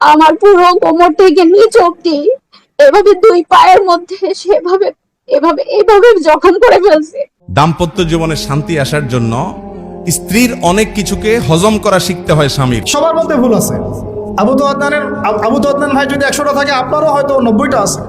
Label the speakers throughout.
Speaker 1: আমার পুরো কোমর থেকে নিচ অব্দি এভাবে দুই পায়ের মধ্যে সেভাবে এভাবে এভাবে জখম করে ফেলছে।
Speaker 2: দাম্পত্য জীবনে শান্তি আসার জন্য স্ত্রীর অনেক কিছুকে হজম করা শিখতে হয় স্বামীর।
Speaker 3: সবার মধ্যে ভুল আছে। আবু তো আদনানের আবু তো আদনান ভাই যদি একশোটা থাকে আপনারও হয়তো নব্বইটা আছে।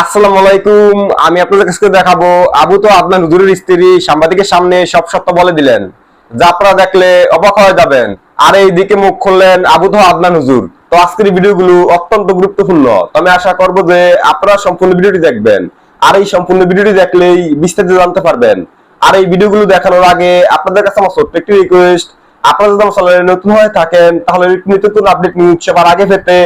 Speaker 4: আসসালামু আলাইকুম আমি আপনাদের কাছে দেখাবো আবু তো আদনান হুজুরের স্ত্রী সাংবাদিকের সামনে সব সত্য বলে দিলেন। যা আপনারা দেখলে অবাক হয়ে যাবেন। আর এই দিকে মুখ খুললেন আবু তো আদনান হুজুর। তো আজকের ভিডিওগুলো অত্যন্ত গুরুত্বপূর্ণ। তো আমি আশা করব যে আপনারা সম্পূর্ণ ভিডিওটি দেখবেন। আর এই সম্পূর্ণ ভিডিওটি দেখলেই বিস্তারিত জানতে পারবেন। আর এই ভিডিওগুলো দেখানোর আগে আপনাদের কাছে আমার ছোট্ট একটি রিকোয়েস্ট আপনারা যদি আমার চ্যানেলে নতুন হয়ে থাকেন, তাহলে নতুন আপডেট নিউজ সবার আগে পেতে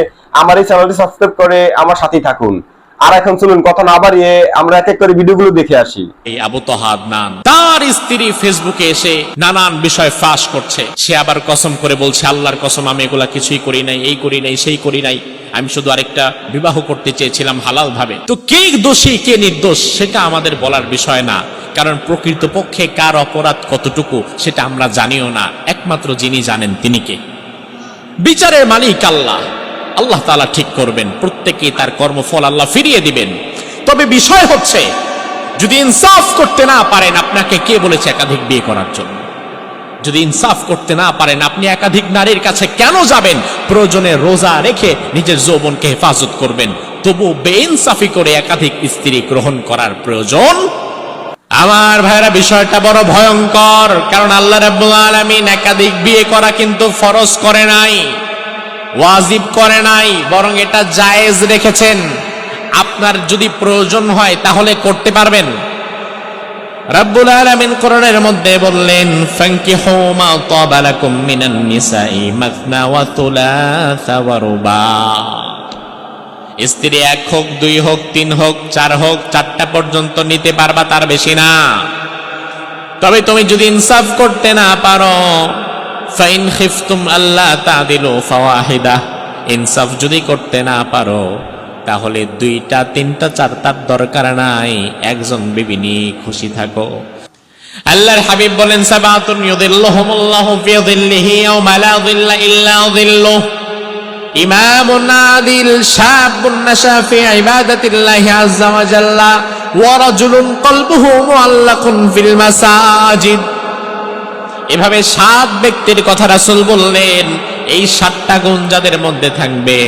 Speaker 4: আমার এই চ্যানেলটি সাবস্ক্রাইব করে আমার সাথেই থাকুন। আর এখন চলুন কথা না বাড়িয়ে আমরা এক এক করে ভিডিওগুলো দেখে আসি।
Speaker 5: এই আবু তহাদ নান তার স্ত্রী ফেসবুকে এসে নানান বিষয় ফাঁস করছে। সে আবার কসম করে বলছে, আল্লাহর কসম, আমি এগুলা কিছুই করি নাই, এই করি নাই, সেই করি নাই। আমি শুধু আরেকটা বিবাহ করতে চেয়েছিলাম হালাল ভাবে তো কে দোষী, কে নির্দোষ, সেটা আমাদের বলার বিষয় না। কারণ প্রকৃত পক্ষে কার অপরাধ কতটুকু, সেটা আমরা জানিও না। একমাত্র যিনি জানেন তিনি কে। বিচারের মালিক আল্লাহ। আল্লাহ তালা ঠিক করবেন। প্রত্যেকে তার কর্মফল আল্লাহ ফিরিয়ে দিবেন। তবে বিষয় হচ্ছে যদি ইনসাফ করতে না পারেন, আপনাকে কে বলেছে একাধিক বিয়ে করার জন্য? যদি ইনসাফ করতে না পারেন, আপনি একাধিক নারীর কাছে কেন যাবেন? প্রয়োজনে রোজা রেখে নিজের যৌবনকে হেফাজত করবেন। তবু বেইনসাফি করে একাধিক স্ত্রী গ্রহণ করার প্রয়োজন? আমার ভাইরা বিষয়টা বড় ভয়ঙ্কর, কারণ আল্লাহ রাব্বুল আলামিন একাধিক বিয়ে করা কিন্তু ফরজ করে নাই, ওয়াজিব করে নাই, বরং এটা জায়েজ রেখেছেন। আপনার যদি প্রয়োজন হয়, তাহলে করতে পারবেন। রাব্বুল আলামিন কোরআনের মধ্যে বললেন ফাঙ্কিহু মা তাবা লাকুম মিনান নিসাই মাসনা ওয়া তুলাসা ওয়া রুবা। স্ত্রী এক হোক, দুই হোক, তিন হোক, চার হোক, চারটা পর্যন্ত নিতে পারবা, তার বেশি না। তবে তুমি যদি ইনসাফ করতে না পারো, ফাইন খিফতুম আল্লাহ তাদিলু ফাওয়াহিদা। ইনসাফ যদি করতে না পারো তাহলে দুইটা, তিনটা, চারটার দরকার নাই। একজন বিবি খুশি থাকো। আল্লাহর হাবিব বলেন, সাবাতুন যিল্লা ইল্লা যিল্লু ইমামুন আদিল শাবুন ইবাদাতিল্লাহি আযজা ওয়া জাল্লা ওয়া রাজুলুন কলবুহু মুআল্লাকুন ফিল মাসাজিদ। এভাবে সাত ব্যক্তির কথা রাসূল বললেন, এই সাতটা গুণ যাদের মধ্যে থাকবে?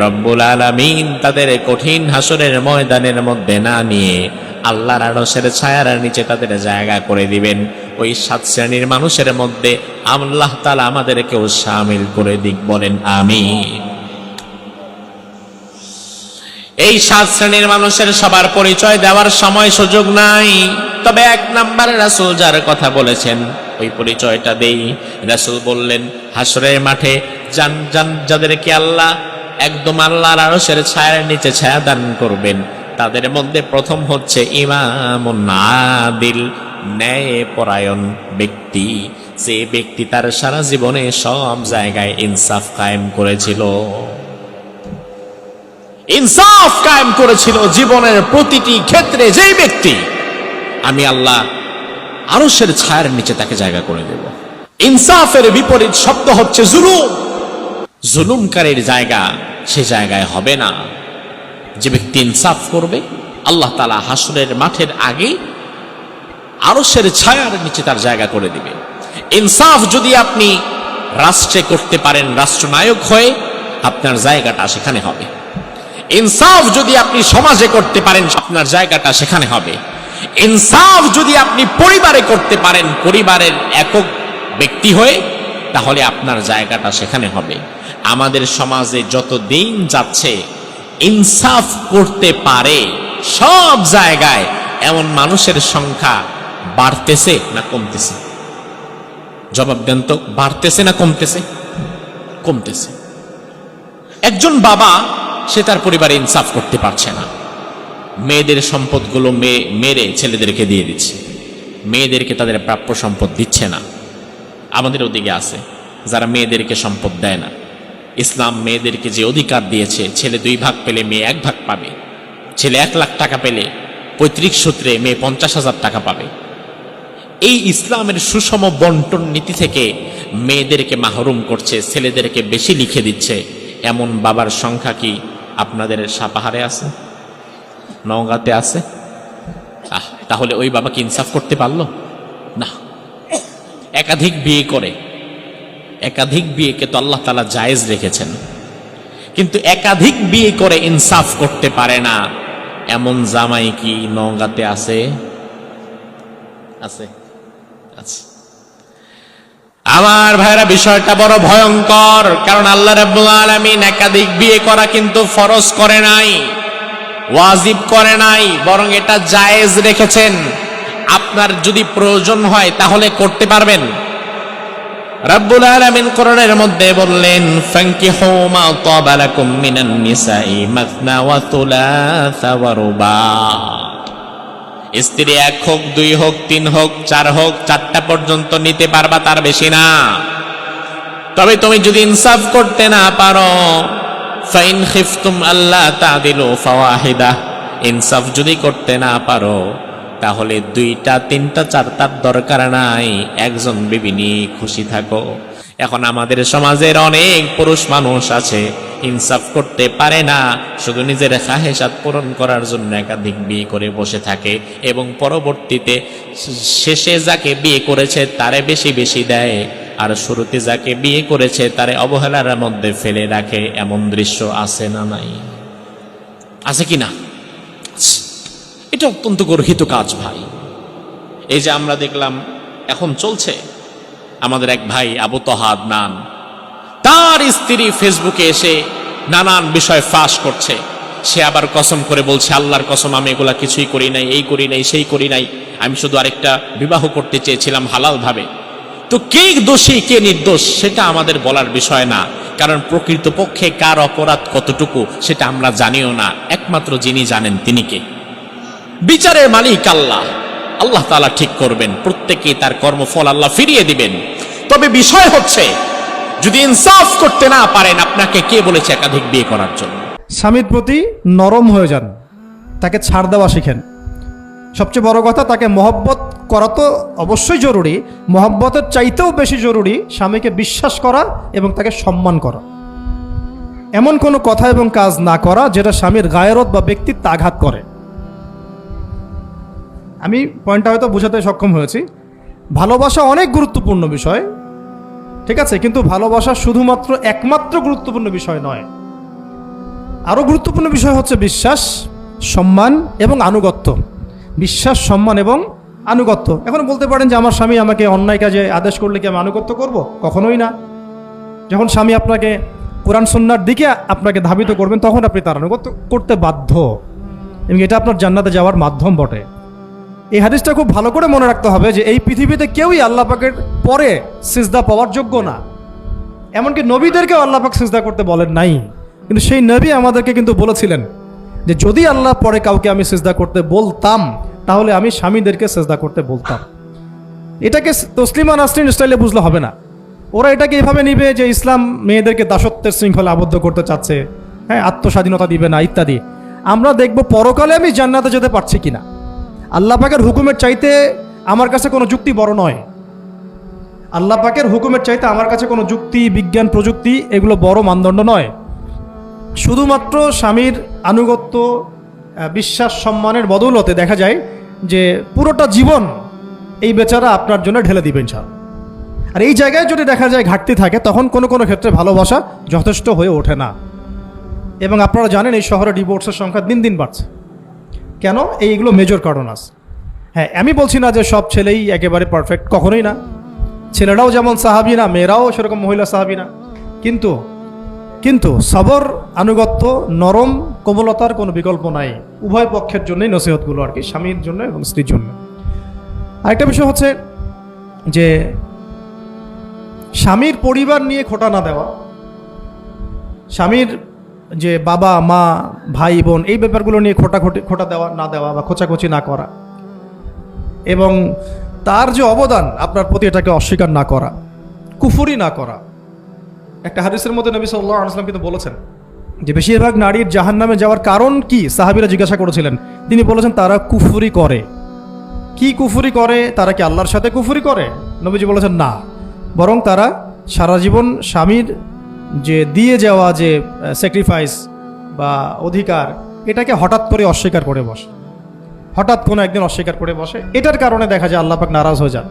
Speaker 5: রব্বুল আলামিন তাদের কঠিন হাসরের ময়দানের মধ্যে না নিয়ে আল্লাহর আড়সের ছায়ার নিচে তাদের জায়গা করে দিবেন। ওই সাত শ্রেণির মানুষের মধ্যে আল্লাহ তালা আমাদেরকেও সামিল করে দিক বলেন আমি এই সাত শ্রেণির মানুষের সবার পরিচয় দেওয়ার সময় সুযোগ নাই। তবে এক নাম্বারে রাসুল যার কথা বলেছেন, ওই পরিচয়টা দেই। রাসুল বললেন, হাসরের মাঠে যান যান, যাদেরকে আল্লাহ একদম আল্লাহর আরশের ছায়ার নিচে ছায়া দান করবেন। তাদের মধ্যে প্রথম হচ্ছে ইমাম নাদিল ন্যায় পরায়ণ ব্যক্তি। যে ব্যক্তি তার সারা জীবনে সব জায়গায় ইনসাফ কায়েম করেছিল। ইনসাফ কায়েম করেছিল জীবনের প্রতিটি ক্ষেত্রে যেই ব্যক্তি। আমি আল্লাহ আরশের ছায়ার নিচে তাকে জায়গা করে দেব। ইনসাফের বিপরীত শব্দ হচ্ছে জুলুম। জুলুমকারীর জায়গা সে জায়গায় হবে না। যে ব্যক্তি ইনসাফ করবে, আল্লাহ তালা হাসুরের মাঠের আগে আরশের ছায়ার নিচে তার জায়গা করে দিবে। ইনসাফ যদি আপনি রাষ্ট্রে করতে পারেন, রাষ্ট্রনায়ক হয়ে, আপনার জায়গাটা সেখানে হবে। ইনসাফ যদি আপনি সমাজে করতে পারেন, আপনার জায়গাটা সেখানে হবে। ইনসাফ যদি আপনি পরিবারে করতে পারেন, পরিবারের একক ব্যক্তি হয়ে, তাহলে আপনার জায়গাটা সেখানে হবে। আমাদের সমাজে যত দিন যাচ্ছে, ইনসাফ করতে পারে সব জায়গায়, এমন মানুষের সংখ্যা বাড়তেছে না কমতেছে? জবাব দেন তো, বাড়তেছে না কমতেছে? কমতেছে। একজন বাবা, সে তার পরিবারে ইনসাফ করতে পারছে না। মেয়েদের সম্পদগুলো মেয়ে, মেরে ছেলেদেরকে দিয়ে দিচ্ছে। মেয়েদেরকে তাদের প্রাপ্য সম্পদ দিচ্ছে না। আমাদের ওদিকে আছে, যারা মেয়েদেরকে সম্পদ দেয় না। ইসলাম মেয়েদেরকে যে অধিকার দিয়েছে, ছেলে দুই ভাগ পেলে মেয়ে এক ভাগ পাবে। ছেলে এক লাখ টাকা পেলে পৈতৃক সূত্রে মেয়ে পঞ্চাশ হাজার টাকা পাবে। এই ইসলামের সুষম বন্টন নীতি থেকে মেয়েদেরকে মাহরুম করছে, ছেলেদেরকে বেশি লিখে দিচ্ছে। এমন বাবার সংখ্যা কি আপনাদের সাপাহারে আছে? নওগাঁতে আছে? আহ, তাহলে ওই বাবা কি ইনসাফ করতে পারল? না। একাধিক বিয়ে করে। একাধিক বিয়েকে তো আল্লাহ তালা জায়েজ রেখেছেন। কিন্তু একাধিক বিয়ে করে ইনসাফ করতে পারে না। এমন জামাই কি নওগাঁতে আছে? আছে। আমার ভাইরা, বিষয়টা বড় ভয়ঙ্কর, কারণ আল্লাহ রাব্বুল একাধিক বিয়ে করা কিন্তু ফরজ করে নাই, ওয়াজিব করে নাই, বরং এটা জায়েজ রেখেছেন। আপনার যদি প্রয়োজন হয় তাহলে করতে পারবেন। রাব্বুল আলামিন কোরআনের মধ্যে বললেন ফাঙ্কিহু মা তাবা লাকুম মিনান নিসাই মাসনা ওয়া থুলাসা ওয়া রুবা। স্ত্রী এক হোক, দুই হোক, তিন হোক, চার হোক, চারটা পর্যন্ত নিতে পারবা, তার বেশি না। তবে তুমি যদি ইনসাফ করতে না পারো, ফাইন খিফতুম আল্লাহ তাদিলু ফাওয়াহিদা। ইনসাফ যদি করতে না পারো তাহলে দুইটা, তিনটা, চারটার দরকার নাই। একজন বিবি নিয়ে খুশি থাকো। এখন আমাদের সমাজের অনেক পুরুষ মানুষ আছে, ইনসাফ করতে পারে না, শুধু নিজের খাহেসাত পূরণ করার জন্য একাধিক বিয়ে করে বসে থাকে এবং পরবর্তীতে শেষে যাকে বিয়ে করেছে তারে বেশি বেশি দেয়, আর শুরুতে যাকে বিয়ে করেছে তারে অবহেলার মধ্যে ফেলে রাখে, এমন দৃশ্য আছে না নাই? আছে কি না? এটা অত্যন্ত গর্হিত কাজ ভাই। এই যে আমরা দেখলাম, এখন চলছে। আমাদের এক ভাই আবু তহাদ নান। তার স্ত্রী ফেসবুকে এসে নানান বিষয় ফাঁস করছে। সে আবার কসম করে বলছে, আল্লাহর কসম, আমি এগুলা কিছুই করি নাই, এই করি নাই, সেই করি নাই। আমি শুধু আরেকটা বিবাহ করতে চেয়েছিলাম হালাল ভাবে তো কে দোষী, কে নির্দোষ, সেটা আমাদের বলার বিষয় না। কারণ প্রকৃতপক্ষে কার অপরাধ কতটুকু, সেটা আমরা জানিও না। একমাত্র যিনি জানেন তিনি কে। বিচারের মালিক আল্লাহ। আল্লাহ তাআলা ঠিক করবেন প্রত্যেকে তার কর্মফল আল্লাহ ফিরিয়ে দিবেন। তবে বিষয় হচ্ছে, যদি ইনসাফ করতে না পারেন, আপনাকে কে বলেছে একাধিক বিয়ে করার জন্য?
Speaker 3: স্বামীর প্রতি নরম হয়ে যান, তাকে ছাড় দেওয়া শিখেন। সবচেয়ে বড় কথা, তাকে মহব্বত করা তো অবশ্যই জরুরি, মহব্বতের চাইতেও বেশি জরুরি স্বামীকে বিশ্বাস করা এবং তাকে সম্মান করা। এমন কোনো কথা এবং কাজ না করা যেটা স্বামীর গায়রত বা ব্যক্তিত্ব আঘাত করে। আমি পয়েন্টটা হয়তো বোঝাতে সক্ষম হয়েছি। ভালোবাসা অনেক গুরুত্বপূর্ণ বিষয়, ঠিক আছে, কিন্তু ভালোবাসা শুধুমাত্র একমাত্র গুরুত্বপূর্ণ বিষয় নয়। আরও গুরুত্বপূর্ণ বিষয় হচ্ছে বিশ্বাস, সম্মান এবং আনুগত্য। বিশ্বাস, সম্মান এবং আনুগত্য। এখন বলতে পারেন যে আমার স্বামী আমাকে অন্যায় কাজে আদেশ করলে কি আমি আনুগত্য করব? কখনোই না। যখন স্বামী আপনাকে কোরআন সন্ন্যার দিকে আপনাকে ধাবিত করবেন, তখন আপনি তার আনুগত্য করতে বাধ্য। এবং এটা আপনার জান্নাতে যাওয়ার মাধ্যম বটে। এই হাদিসটা খুব ভালো করে মনে রাখতে হবে যে এই পৃথিবীতে কেউই আল্লাহ পাকের পরে সিজদা পাওয়ার যোগ্য না। এমনকি নবীদেরকেও আল্লাহ পাক সিজদা করতে বলেন নাই। কিন্তু সেই নবী আমাদেরকে কিন্তু বলেছিলেন যে যদি আল্লাহ পরে কাউকে আমি সিজদা করতে বলতাম, তাহলে আমি স্বামীদেরকে সিজদা করতে বলতাম। এটাকে তসলিমা নাসরিন স্টাইলে বুঝলে হবে না। ওরা এটাকে এভাবে নিবে যে ইসলাম মেয়েদেরকে দাসত্বের শৃঙ্খলা আবদ্ধ করতে চাচ্ছে হ্যাঁ আত্মস্বাধীনতা দিবে না, ইত্যাদি। আমরা দেখব পরকালে আমি জান্নাতে যেতে পারছি কিনা। আল্লাহ পাকের হুকুমের চাইতে আমার কাছে কোনো যুক্তি বড় নয়। আল্লাহ পাকের হুকুমের চাইতে আমার কাছে কোনো যুক্তি, বিজ্ঞান, প্রযুক্তি এগুলো বড় মানদণ্ড নয়। শুধুমাত্র স্বামীর আনুগত্য বিশ্বাস, সম্মানের বদৌলতে দেখা যায় যে পুরোটা জীবন এই বেচারা আপনার জন্য ঢেলে দিবেন স্যার আর এই জায়গায় যদি দেখা যায় ঘাটতি থাকে, তখন কোনো কোনো ক্ষেত্রে ভালোবাসা যথেষ্ট হয়ে ওঠে না। এবং আপনারা জানেন এই শহরে ডিভোর্সের সংখ্যা দিন দিন বাড়ছে। কেন? এইগুলো মেজর কারণ আছে। হ্যাঁ আমি বলছি না যে সব ছেলেই একেবারে পারফেক্ট কখনোই না। ছেলেরাও যেমন সাহাবি না, মেয়েরাও সেরকম মহিলা সাহাবি না। কিন্তু কিন্তু সবর, আনুগত্য, নরম, কোমলতার কোনো বিকল্প নাই। উভয় পক্ষের জন্যই নসিহতগুলো আর কি, স্বামীর জন্য এবং স্ত্রীর জন্য। আরেকটা বিষয় হচ্ছে যে, স্বামীর পরিবার নিয়ে খোটা না দেওয়া, স্বামীর যে বাবা, মা, ভাই, বোন, এই ব্যাপারগুলো নিয়ে খোটা খোটা দেওয়া, না দেওয়া বা খোঁচাখুচি না করা। এবং তার যে অবদান, আপনার প্রতি এটাকে অস্বীকার না করা, কুফুরি না করা। একটা হাদিসের মধ্যে নবী সাল্লাহ আলসালাম কিন্তু বলেছেন যে বেশিরভাগ নারীর জাহান নামে যাওয়ার কারণ কি? সাহাবিরা জিজ্ঞাসা করেছিলেন। তিনি বলেছেন, তারা কুফুরি করে। কি কুফুরি করে? তারা কি আল্লাহর সাথে কুফুরি করে? নবীজি বলেছেন, না। বরং তারা সারা জীবন স্বামীর যে দিয়ে যাওয়া যে স্যাক্রিফাইস বা অধিকার, এটাকে হঠাৎ করে অস্বীকার করে বসে। হঠাৎ কোনো একদিন অস্বীকার করে বসে। এটার কারণে দেখা যায় আল্লাহ পাক নারাজ হয়ে যান।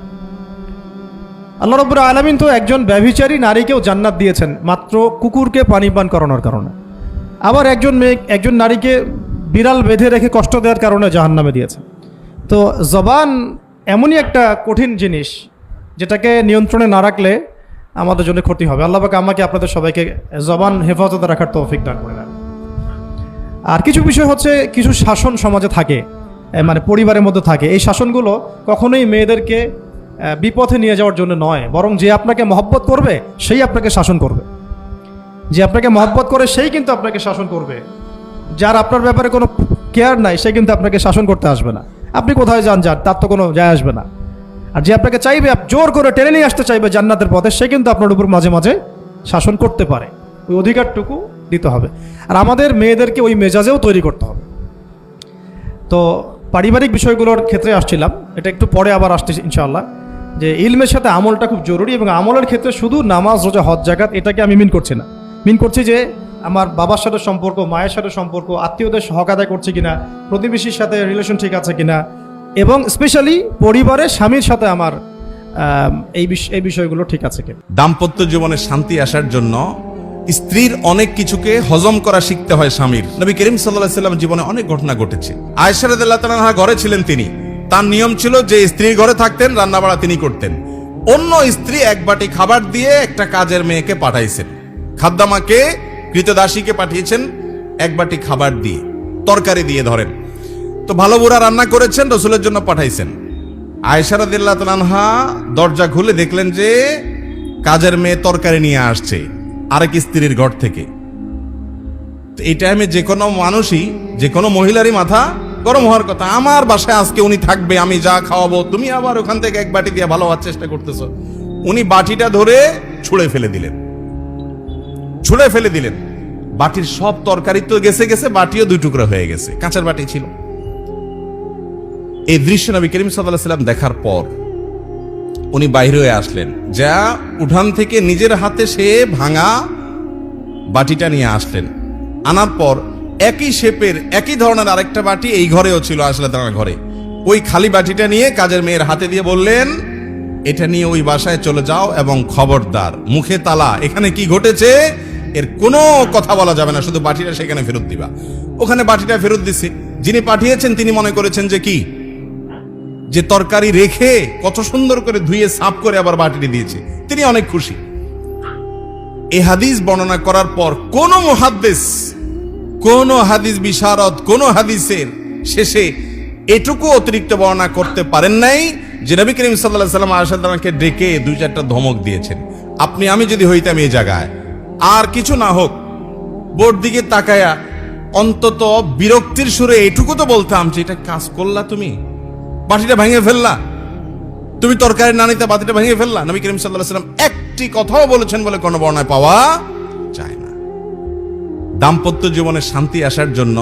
Speaker 3: আল্লাহ রব্বুর আলমিন তো একজন ব্যভিচারী নারীকেও জান্নাত দিয়েছেন, মাত্র কুকুরকে পানি পান করানোর কারণে। আবার একজন মেয়ে, একজন নারীকে বিড়াল বেঁধে রেখে কষ্ট দেওয়ার কারণে জাহান্নামে দিয়েছেন। তো জবান এমনই একটা কঠিন জিনিস, যেটাকে নিয়ন্ত্রণে না রাখলে আমাদের জন্য ক্ষতি হবে। আল্লাহ পাক আমাকে আপনাদের সবাইকে জবান হেফাজতে রাখার তৌফিক দান করে আর কিছু বিষয় হচ্ছে, কিছু শাসন সমাজে থাকে মানে পরিবারের মধ্যে থাকে। এই শাসনগুলো কখনোই মেয়েদেরকে বিপথে নিয়ে যাওয়ার জন্য নয়। বরং যে আপনাকে মহব্বত করবে, সেই আপনাকে শাসন করবে। যে আপনাকে মহব্বত করে, সেই কিন্তু আপনাকে শাসন করবে। যার আপনার ব্যাপারে কোনো কেয়ার নাই, সে কিন্তু আপনাকে শাসন করতে আসবে না। আপনি কোথায় যান যান তার তো কোনো যায় আসবে না। আর যে আপনাকে চাইবে জোর করে টেনে নিয়ে আসতে চাইবে জান্নাতের পথে, সে কিন্তু আপনার উপর মাঝে মাঝে শাসন করতে পারে। ওই অধিকারটুকু দিতে হবে। আর আমাদের মেয়েদেরকে ওই মেজাজেও তৈরি করতে হবে। তো পারিবারিক বিষয়গুলোর ক্ষেত্রে আসছিলাম। এটা একটু পরে আবার আসতেছি, ইনশাআল্লাহ। যে ইলমের সাথে আমলটা খুব জরুরি এবং আমলের ক্ষেত্রে শুধু নামাজ, রোজা, হজ জাকাত এটাকে আমি মিন করছি না। মিন করছি যে আমার বাবার সাথে সম্পর্ক, মায়ের সাথে সম্পর্ক, আত্মীয়দের হক আদায় করছে কিনা, প্রতিবেশীর সাথে রিলেশন ঠিক আছে কিনা এবং স্পেশালি পরিবারের স্বামীর সাথে আমার এই এই বিষয়গুলো ঠিক আছে কিনা।
Speaker 2: দাম্পত্য জীবনে শান্তি আসার জন্য স্ত্রীর অনেক কিছুকে হজম করা শিখতে হয় স্বামীর। নবী করিম সাল্লাহ সাল্লাম জীবনে অনেক ঘটনা ঘটেছে। আয়সারদুল্লাহ তালাহা ঘরে ছিলেন তিনি। তার নিয়ম ছিল যে স্ত্রীর ঘরে থাকতেন, রান্নাবাড়া তিনি করতেন। অন্য স্ত্রী এক বাটি খাবার দিয়ে একটা কাজের মেয়েকে পাঠাইছেন। খাদ্দামাকে কৃতদাসীকে পাঠিয়েছেন এক বাটি খাবার দিয়ে, তরকারি দিয়ে ধরেন। তো ভালো বুড়া রান্না করেছেন, রসুলের জন্য পাঠাইছেন। আয়সারাদিল্লাহ তালানহা দরজা খুলে দেখলেন যে কাজের মেয়ে তরকারি নিয়ে আসছে, আরেক স্ত্রীর ঘর থেকে। তো এই টাইমে যে কোনো মানুষই, যে কোনো মহিলারই মাথা গরম হওয়ার কথা। আমার বাসায় আজকে উনি থাকবে, আমি যা খাওয়াবো, তুমি আবার ওখান থেকে এক বাটি দিয়ে ভালো হওয়ার চেষ্টা করতেছো। উনি বাটিটা ধরে ছুঁড়ে ফেলে দিলেন। ছুঁড়ে ফেলে দিলেন। বাটির সব তরকারি তো গেছে গেছে, বাটিও দুই টুকরো হয়ে গেছে, কাঁচার বাটি ছিল। এই দৃশ্য নবী করিম সাল্লাহ সাল্লাম দেখার পর উনি বাইরে হয়ে আসলেন। যা উঠান থেকে নিজের হাতে সে ভাঙা বাটিটা নিয়ে আসলেন। আনার পর একই শেপের, একই ধরনের আরেকটা বাটি এই ঘরেও ছিল আসলে তার ঘরে। ওই খালি বাটিটা নিয়ে কাজের মেয়ের হাতে দিয়ে বললেন, এটা নিয়ে ওই বাসায় চলে যাও এবং খবরদার, মুখে তালা, এখানে কি ঘটেছে? এর কোনো কথা বলা যাবে না, শুধু বাটিটা সেখানে ফেরত দিবা। ওখানে বাটিটা ফেরত দিছে। যিনি পাঠিয়েছেন তিনি মনে করেছেন যে কি? যে তরকারি রেখে কত সুন্দর করে ধুয়ে সাফ করে আবার বাটিতে দিয়েছে, তিনি অনেক খুশি। এ হাদিস বর্ণনা করার পর কোন মুহাদ্দিস, কোন হাদিস বিশারদ, কোন হাদিসের শেষে এটুকু অতিরিক্ত বর্ণনা করতে পারেন নাই যে নবী করিম সাল্লাম আসাদামকে ডেকে দুই চারটা ধমক দিয়েছেন। আপনি আমি যদি হইতাম এই জায়গায়, আর কিছু না হোক, বোর্ড দিকে তাকায়া অন্তত বিরক্তির সুরে এটুকু তো বলতাম যে এটা কাজ করলা তুমি। বাটিটা ভেঙে ফেললা। তুমি তরকারি না নিতে বাতিটা ভেঙে ফেললা? নবী করিম সাল্লাহ সাল্লাম একটি কথাও বলেছেন বলে কোনো বর্ণায় পাওয়া যায় না। দাম্পত্য জীবনে শান্তি আসার জন্য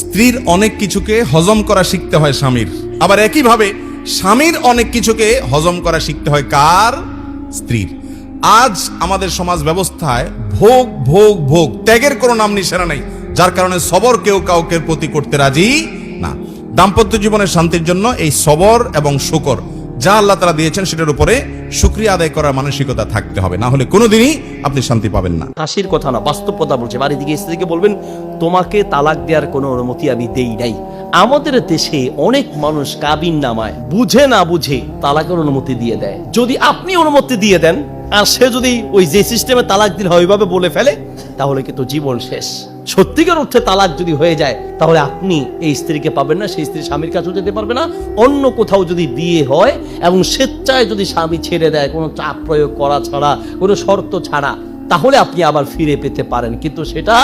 Speaker 2: স্ত্রীর অনেক কিছুকে হজম করা শিখতে হয় স্বামীর। আবার একইভাবে স্বামীর অনেক কিছুকে হজম করা শিখতে হয় কার? স্ত্রীর। আজ আমাদের সমাজ ব্যবস্থায় ভোগ ভোগ ভোগ, ত্যাগের কোনো নাম নিশানা নাই, যার কারণে সবর কেউ কাউকে প্রতি করতে রাজি দাম্পত্য জীবনের শান্তির জন্য এই সবর এবং শুকর যা আল্লাহ তারা দিয়েছেন সেটার উপরে শুক্রিয়া আদায় করার মানসিকতা থাকতে হবে। না হলে কোনোদিনই আপনি শান্তি পাবেন না।
Speaker 6: হাসির কথা না, বাস্তবতা বলছে। বাড়ি দিকে স্ত্রীকে বলবেন, তোমাকে তালাক দেওয়ার কোনো অনুমতি আমি দেই নাই। আমাদের দেশে অনেক মানুষ কাবিন নামায়, বুঝে না বুঝে তালাকের অনুমতি দিয়ে দেয়। যদি আপনি অনুমতি দিয়ে দেন, আর সে যদি ওই যে সিস্টেমে তালাক দিল হয় ওইভাবে বলে ফেলে, তাহলে কিন্তু জীবন শেষ। সত্যিকার অর্থে তালাক যদি হয়ে যায়, তাহলে আপনি এই স্ত্রীকে পাবেন না, সেই স্ত্রী স্বামীর কাছেও যেতে পারবে না। অন্য কোথাও যদি বিয়ে হয় এবং স্বেচ্ছায় যদি স্বামী ছেড়ে দেয়, কোনো চাপ প্রয়োগ করা ছাড়া, কোনো শর্ত ছাড়া, তাহলে আপনি আবার ফিরে পেতে পারেন। কিন্তু সেটা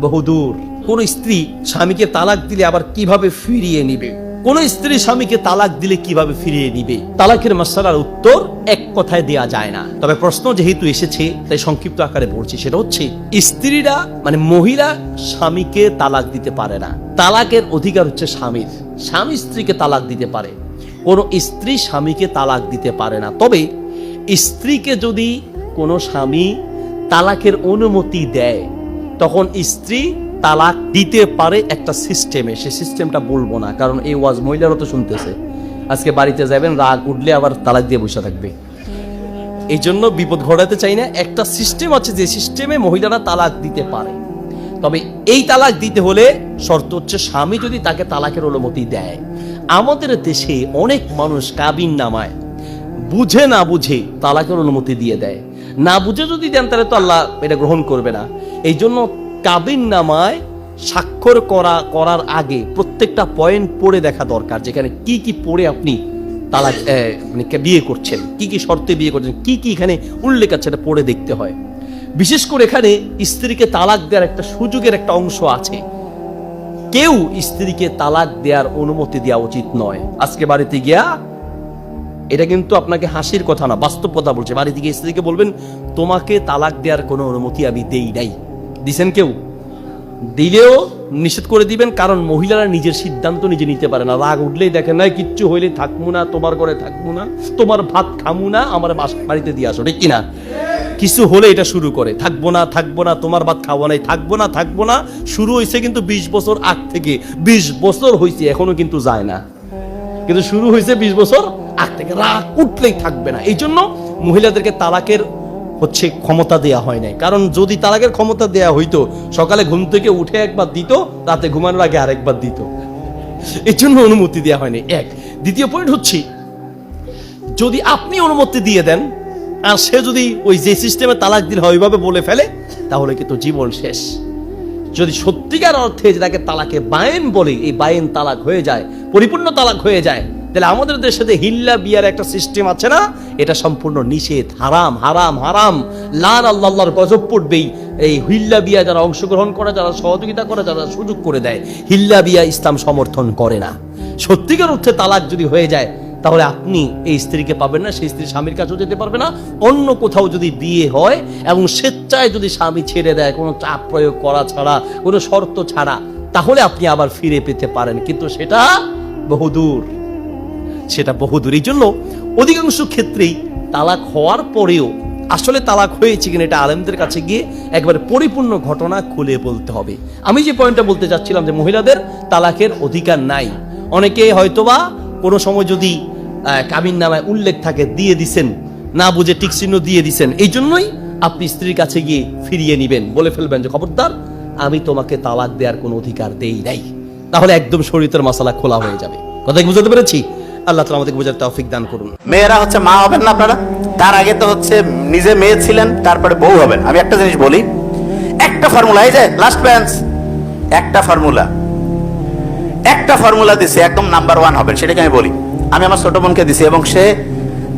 Speaker 6: বহুদূর। কোন স্ত্রী স্বামীকে তালাক দিলে আবার কীভাবে ফিরিয়ে নিবে? কোন স্ত্রী স্বামীকে তালাক দিলে কীভাবে ফিরিয়ে নিবে? তালাকের মশলার উত্তর এক কথায় দেয়া যায় না। তবে প্রশ্ন যেহেতু এসেছে, তাই সংক্ষিপ্ত আকারে বলছি। সেটা হচ্ছে, স্ত্রীরা মানে মহিলা স্বামীকে তালাক দিতে পারে না। তালাকের অধিকার হচ্ছে স্বামীর। স্বামী স্ত্রীকে তালাক দিতে পারে। কোন স্ত্রী স্বামীকে তালাক দিতে পারে না। তবে স্ত্রীকে যদি কোনো স্বামী তালাকের অনুমতি দেয়, তখন স্ত্রী তালাক দিতে পারে একটা সিস্টেমে। সে সিস্টেমটা বলব না, কারণ এই ওয়াজ মহিলারও তো শুনতেছে। আজকে বাড়িতে যাবেন রাগ উঠলে আবার তালাক দিয়ে বসে থাকবে। এই জন্য বিপদ ঘটাতে চাই না, একটা সিস্টেম আছে যে সিস্টেমে মহিলারা তালাক দিতে পারে। তবে এই তালাক দিতে হলে শর্ত হচ্ছে স্বামী যদি তাকে তালাকের অনুমতি দেয়। আমাদের দেশে অনেক মানুষ কাবিন নামায়। বুঝে না বুঝে তালাকের অনুমতি দিয়ে দেয়। না বুঝে যদি দেন তাহলে তো আল্লাহ এটা গ্রহণ করবে না। এই জন্য কাবিন নামায় স্বাক্ষর করা, করার আগে প্রত্যেকটা পয়েন্ট পড়ে দেখা দরকার, যেখানে কি কি পড়ে আপনি তালাক মানে বিয়ে করছেন, কি কি শর্তে বিয়ে করছেন, কি কি এখানে উল্লেখ আছে এটা পড়ে দেখতে হয়। বিশেষ করে এখানে স্ত্রীকে তালাক দেওয়ার একটা সুযোগের একটা অংশ আছে। কেউ স্ত্রীকে তালাক দেওয়ার অনুমতি দেওয়া উচিত নয়। আজকে বাড়িতে গিয়া এটা কিন্তু আপনাকে হাসির কথা না, বাস্তব কথা বলছে। বাড়িতে গিয়ে স্ত্রীকে বলবেন, তোমাকে তালাক দেওয়ার কোনো অনুমতি আমি দেই নাই। দিছেন কেউ? দিলেও নিষেধ করে দিবেন, কারণ মহিলারা নিজের সিদ্ধান্ত নিজে নিতে পারে না। রাগ উঠলেই দেখেন নাই কিচ্ছু হইলে থাকব না, তোমার ঘরে থাকব না, তোমার ভাত খামু না, আমার বাড়িতে দিয়ে আসো। ঠিক কিনা? কিছু হলে এটা শুরু করে, থাকব না থাকব না, তোমার ভাত খাব নাই, থাকব না থাকব না। শুরু হয়েছে কিন্তু বিশ বছর আগ থেকে। বিশ বছর হয়েছে এখনও কিন্তু যায় না। কিন্তু শুরু হয়েছে বিশ বছর আগ থেকে। রাগ উঠলেই থাকবে না। এই জন্য মহিলাদেরকে তালাকের হচ্ছে ক্ষমতা দেয়া হয় নাই। কারণ যদি তালাকের ক্ষমতা দেয়া হইতো, সকালে ঘুম থেকে উঠে একবার দিত, রাতে ঘুমানোর আগে আরেকবার দিত। এর জন্য অনুমতি দেওয়া হয়নি। এক। দ্বিতীয় পয়েন্ট হচ্ছে, যদি আপনি অনুমতি দিয়ে দেন, আর সে যদি ওই যে সিস্টেমে তালাক দিল, হয়, ওইভাবে বলে ফেলে, তাহলে কিন্তু জীবন শেষ। যদি সত্যিকার অর্থে যেটাকে তালাকে বায়েন বলে, এই বায়েন তালাক হয়ে যায়, পরিপূর্ণ তালাক হয়ে যায় তাহলে আমাদের দেশে যে হিল্লা বিয়ার একটা সিস্টেম আছে না? এটা সম্পূর্ণ নিষেধ, হারাম হারাম হারাম। লান আল্লাহর গজব পড়বেই। এই হিল্লা বিয়া যারা অংশগ্রহণ করে, যারা সহযোগিতা করে, যারা সুযোগ করে দেয়, হিল্লা বিয়া ইসলাম সমর্থন করে না। সত্যিকার অর্থে তালাক যদি হয়ে যায়, তাহলে আপনি এই স্ত্রীকে পাবেন না, সেই স্ত্রী স্বামীর কাছেও যেতে পারবে না। অন্য কোথাও যদি বিয়ে হয় এবং স্বেচ্ছায় যদি স্বামী ছেড়ে দেয়, কোনো চাপ প্রয়োগ করা ছাড়া, কোনো শর্ত ছাড়া, তাহলে আপনি আবার ফিরে পেতে পারেন। কিন্তু সেটা বহুদূর। সেটা বহুদূর। এই জন্য অধিকাংশ ক্ষেত্রেই তালাক হওয়ার পরেও আসলে তালাক হয়েছে কিনা এটা আলেমদের কাছে গিয়ে একবারে পরিপূর্ণ ঘটনা খুলে বলতে হবে। আমি যে পয়েন্টটা বলতে চাচ্ছিলাম যে মহিলাদের তালাকের অধিকার নাই। অনেকে হয়তোবা কোনো সময় যদি কাবিন নামায় উল্লেখ থাকে, দিয়ে দিছেন, না বুঝে টিক চিহ্ন দিয়ে দিছেন, এই জন্যই আপনি স্ত্রীর কাছে গিয়ে ফিরিয়ে নিবেন। বলে ফেলবেন যে, খবরদার, আমি তোমাকে তালাক দেওয়ার কোনো অধিকার দেই নাই। তাহলে একদম শরীরের মশলা খোলা হয়ে যাবে। কথা বুঝতে পেরেছি? আল্লাহ তালা আমাদেরকে বোঝার তৌফিক দান করুন।
Speaker 7: মেয়েরা হচ্ছে মা হবেন না আপনারা? তার আগে তো হচ্ছে নিজে মেয়ে ছিলেন, তারপরে বউ হবেন। আমি একটা জিনিস বলি, একটা ফর্মুলা এই যে লাস্ট বেঞ্চ একটা ফর্মুলা একটা ফর্মুলা দিছে, একদম নাম্বার ওয়ান হবেন সেটাকে আমি বলি। আমি আমার ছোট বোনকে দিছি এবং সে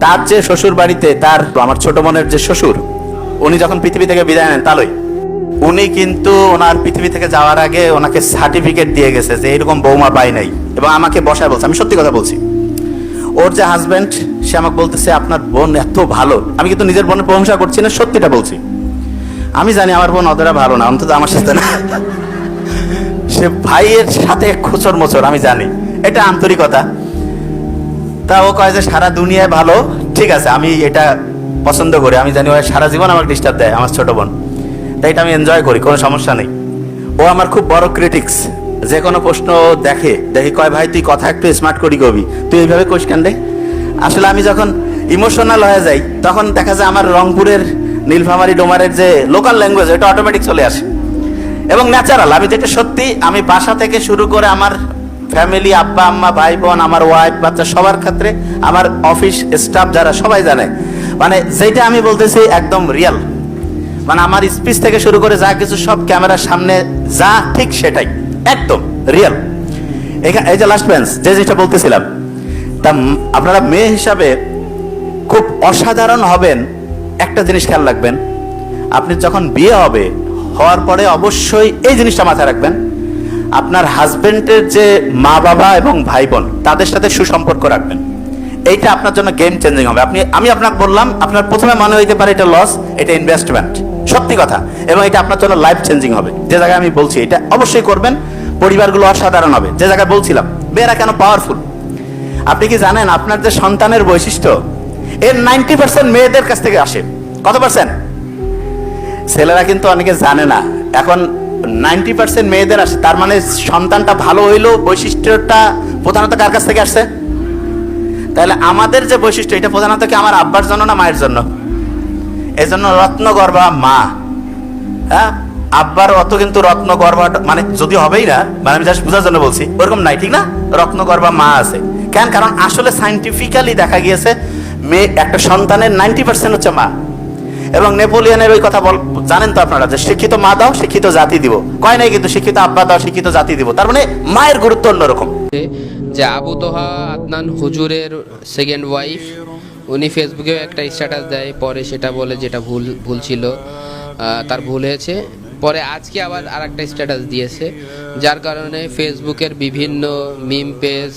Speaker 7: তার যে শ্বশুর বাড়িতে তার, আমার ছোট বোনের যে শ্বশুর, উনি যখন পৃথিবী থেকে বিদায় নেন, তালই, উনি কিন্তু ওনার পৃথিবী থেকে যাওয়ার আগে ওনাকে সার্টিফিকেট দিয়ে গেছে যে এরকম বৌমা পাই নাই। এবং আমাকে বসায় বলছে, আমি সত্যি কথা বলছি। ওর যে হাজবেন্ড সে আমাকে বলতেছে, আপনার বোন এত ভালো। আমি কিন্তু নিজের বোনের প্রশংসা করছি না, সত্যিটা বলছি। আমি জানি আমার বোন অতটা ভালো না, অন্তত আমার সাথে না। সে ভাইয়ের সাথে খোচর মোচর, আমি জানি। এটা আন্তরিকতা। তা ও কয় যে, সারা দুনিয়ায় ভালো, ঠিক আছে, আমি এটা পছন্দ করি। আমি জানি ও সারা জীবন আমাকে ডিস্টার্ব দেয়, আমার ছোট বোন। তাই এটা আমি এনজয় করি, কোনো সমস্যা নেই। ও আমার খুব বড় ক্রিটিক্স যে কোনো প্রশ্ন দেখে দেখে কয়, ভাই, তুই কথা একটু স্মার্ট করি কবি। তুই এইভাবে কোষ কেন আসলে আমি যখন ইমোশনাল হয়ে যাই, তখন দেখা যায় আমার রংপুরের নীলফামারি ডোমারের যে লোকাল ল্যাঙ্গুয়েজ এটা অটোমেটিক চলে আসে। এবং ন্যাচারাল আমি যেটা সত্যি, আমি বাসা থেকে শুরু করে আমার ফ্যামিলি আব্বা, আম্মা, ভাই, বোন, আমার ওয়াইফ বাচ্চা সবার ক্ষেত্রে আমার অফিস স্টাফ যারা, সবাই জানে। মানে যেটা আমি বলতেছি একদম রিয়াল মানে আমার স্পিচ থেকে শুরু করে যা কিছু সব ক্যামেরার সামনে, যা ঠিক সেটাই। একদম রিয়েল এই যে লাস্ট বেঞ্চ যে যেটা বলতেছিলাম, তা আপনারা মেয়ে হিসাবে খুব অসাধারণ হবেন, একটা জিনিস খেয়াল রাখবেন। আপনি যখন বিয়ে হবে, হওয়ার পরে অবশ্যই এই জিনিসটা মাথায় রাখবেন। আপনার হাজবেন্ডের যে মা বাবা এবং ভাই বোন তাদের সাথে সুসম্পর্ক রাখবেন। এইটা আপনার জন্য গেম চেঞ্জিং হবে। আপনি আমি আপনাকে বললাম, আপনার প্রথমে মনে হইতে পারে এটা লস এটা ইনভেস্টমেন্ট সত্যি কথা। এবং এটা আপনার জন্য লাইফ চেঞ্জিং হবে। যে জায়গায় আমি বলছি, এটা অবশ্যই করবেন। পরিবারগুলো অসাধারণ হবে। যে জায়গায় বলছিলাম, মেয়েরা কেন পাওয়ারফুল আপনি কি জানেন আপনার যে সন্তানের বৈশিষ্ট্য, এর নাইনটি পার্সেন্ট মেয়েদের কাছ থেকে আসে। কত পার্সেন্ট ছেলেরা কিন্তু অনেকে জানে না। এখন নাইনটি পার্সেন্ট মেয়েদের আসে, তার মানে সন্তানটা ভালো হইলেও বৈশিষ্ট্যটা প্রধানত কার কাছ থেকে আসছে তাহলে আমাদের যে বৈশিষ্ট্য, এটা প্রধানত কি আমার আব্বার জন্য না মায়ের জন্য? এই জন্য রত্নগর্ভা মা হ্যাঁ? আব্বার অত কিন্তু রত্নগর্ভা মানে যদি হবেই না মানে আমি জাস্ট বোঝার জন্য বলছি, ওরকম নাই, ঠিক না? রত্নগর্ভা মা আছে। কেন? কারণ আসলে সাইন্টিফিক্যালি দেখা গিয়েছে, মেয়ে, একটা সন্তানের নাইনটি পার্সেন্ট হচ্ছে মা। এবং নেপোলিয়নের ওই কথা বল জানেন তো আপনারা যে শিক্ষিত মা দাও, শিক্ষিত জাতি দিব। কয় নাই কিন্তু শিক্ষিত আব্বা দাও, শিক্ষিত জাতি দিব। তার মানে মায়ের গুরুত্ব অন্যরকম।
Speaker 8: যে আবু তোহা আদনান হুজুরের সেকেন্ড ওয়াইফ উনি ফেসবুকে একটা স্ট্যাটাস দেয়, পরে সেটা বলে যেটা ভুল ভুল ছিল। তার ভুল হয়েছে। পরে আজকে আবার আর একটা স্ট্যাটাস দিয়েছে, যার কারণে ফেসবুকের বিভিন্ন মিম পেজ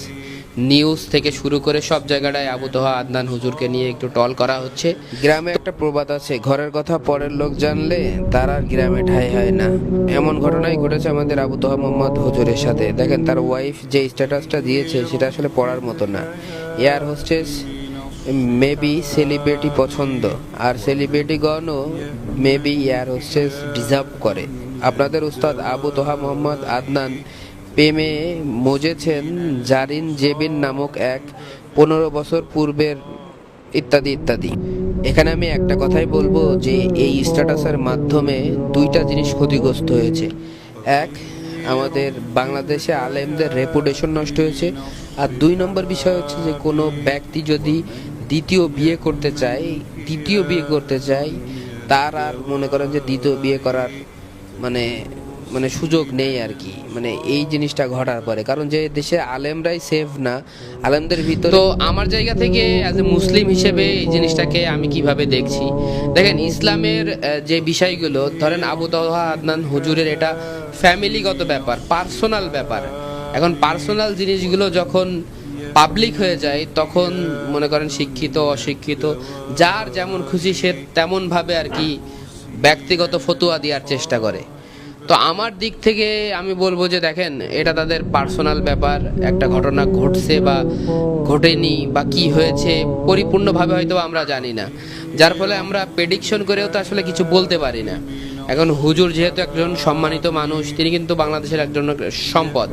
Speaker 8: নিউজ থেকে শুরু করে সব জায়গাটায় আবু তোহা আদনান হুজুরকে নিয়ে একটু টল করা হচ্ছে। গ্রামে একটা প্রবাদ আছে, ঘরের কথা পরের লোক জানলে তার আর গ্রামে ঠাই হয় না। এমন ঘটনাই ঘটেছে আমাদের আবু তোহা মোহাম্মদ হুজুরের সাথে। দেখেন, তার ওয়াইফ যে স্ট্যাটাসটা দিয়েছে, সেটা আসলে পড়ার মতো না। এয়ার হোস্টেস মেবি সেলিব্রিটি পছন্দ। আর সেলিব্রিটিগণও মেবি এয়ার হোস্টেস ডিজার্ভ করে। আপনাদের উস্তাদ আবু তোহা মোহাম্মদ আদনান প্রেমে মজেছেন জারিন জেবিন নামক এক পনেরো বছর পূর্বের ইত্যাদি ইত্যাদি। এখানে আমি একটা কথাই বলব যে এই স্ট্যাটাসের মাধ্যমে দুইটা জিনিস ক্ষতিগ্রস্ত হয়েছে। এক, আমাদের বাংলাদেশে আলেমদের রেপুটেশন নষ্ট হয়েছে। আর দুই নম্বর বিষয় হচ্ছে যে কোনো ব্যক্তি যদি দ্বিতীয় বিয়ে করতে চায় দ্বিতীয় বিয়ে করতে চায় তার আর মনে করেন যে দ্বিতীয় বিয়ে করার মানে মানে সুযোগ নেই আর কি। মানে এই জিনিসটা ঘটার পরে। কারণ যে দেশে আলেমরাই সেফ না, আলেমদের ভিতর তো আমার জায়গা থেকে অ্যাজ এ মুসলিম হিসেবে এই জিনিসটাকে আমি কীভাবে দেখছি? দেখেন, ইসলামের যে বিষয়গুলো, ধরেন আবু তাহা আদনান হুজুরের এটা ফ্যামিলিগত ব্যাপার পার্সোনাল ব্যাপার। এখন পার্সোনাল জিনিসগুলো যখন পাবলিক হয়ে যায়, তখন মনে করেন শিক্ষিত, অশিক্ষিত, যার যেমন খুশি সে তেমনভাবে আর কি ব্যক্তিগত ফতুয়া দেওয়ার চেষ্টা করে। তো আমার দিক থেকে আমি বলব যে দেখেন, এটা তাদের পার্সোনাল ব্যাপার, একটা ঘটনা ঘটছে বা ঘটেনি বা কি হয়েছে, পরিপূর্ণভাবে হয়তো আমরা জানি না। যার ফলে আমরা প্রেডিকশন করেও তো আসলে কিছু বলতে পারি না। এখন হুজুর যেহেতু একজন সম্মানিত মানুষ, তিনি কিন্তু বাংলাদেশের একজন সম্পদ।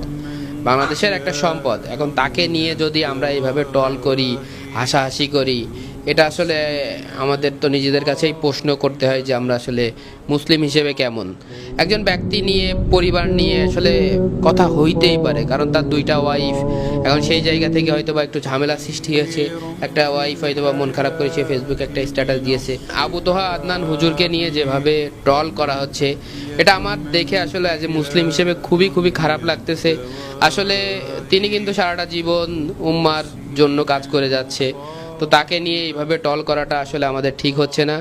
Speaker 8: বাংলাদেশের একটা সম্পদ। এখন তাকে নিয়ে যদি আমরা এইভাবে টল করি হাসাহাসি করি এটা আসলে আমাদের তো নিজেদের কাছেই প্রশ্ন করতে হয় যে আমরা আসলে মুসলিম হিসেবে কেমন। একজন ব্যক্তি নিয়ে, পরিবার নিয়ে আসলে কথা হইতেই পারে, কারণ তার দুইটা ওয়াইফ এখন সেই জায়গা থেকে হয়তো বা একটু ঝামেলা সৃষ্টি হয়েছে। একটা ওয়াইফ হয়তো বা মন খারাপ করেছে ফেসবুকে একটা স্ট্যাটাস দিয়েছে। আবু তোহা আদনান হুজুরকে নিয়ে যেভাবে ট্রল করা হচ্ছে, এটা আমার দেখে আসলে অ্যাজ এ মুসলিম হিসেবে খুবই খুবই খারাপ লাগতেছে। আসলে তিনি কিন্তু সারাটা জীবন উম্মার জন্য কাজ করে যাচ্ছে। তো তাকে নিয়ে এইভাবে টল করাটা আসলে আমাদের ঠিক হচ্ছে না।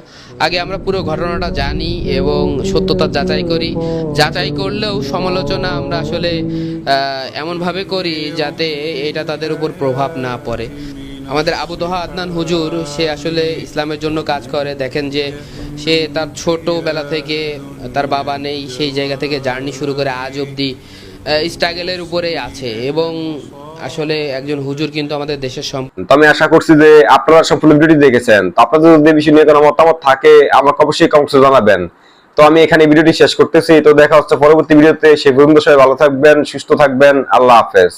Speaker 8: আগে আমরা পুরো ঘটনাটা জানি এবং সত্যতা যাচাই করি। যাচাই করলেও সমালোচনা আমরা আসলে এমনভাবে করি যাতে এটা তাদের উপর প্রভাব না পড়ে। আমাদের আবু দোহা আদনান হুজুর, সে আসলে ইসলামের জন্য কাজ করে। দেখেন যে সে তার ছোটবেলা থেকে তার বাবা নেই, সেই জায়গা থেকে জার্নি শুরু করে আজ অবধি স্ট্রাগলের উপরেই আছে এবং আসলে একজন হুজুর কিন্তু আমাদের দেশের সম
Speaker 4: তো আমি আশা করছি যে আপনারা সম্পূর্ণ ভিডিওটি দেখেছেন। তো আপনাদের যদি বিষয় নিয়ে কোনো মতামত থাকে, আমাকে অবশ্যই কমেন্টে জানাবেন। তো আমি এখানে ভিডিওটি শেষ করতেছি। তো দেখা হচ্ছে পরবর্তী ভিডিওতে সেই পর্যন্ত সবাই ভালো থাকবেন, সুস্থ থাকবেন। আল্লাহ হাফেজ।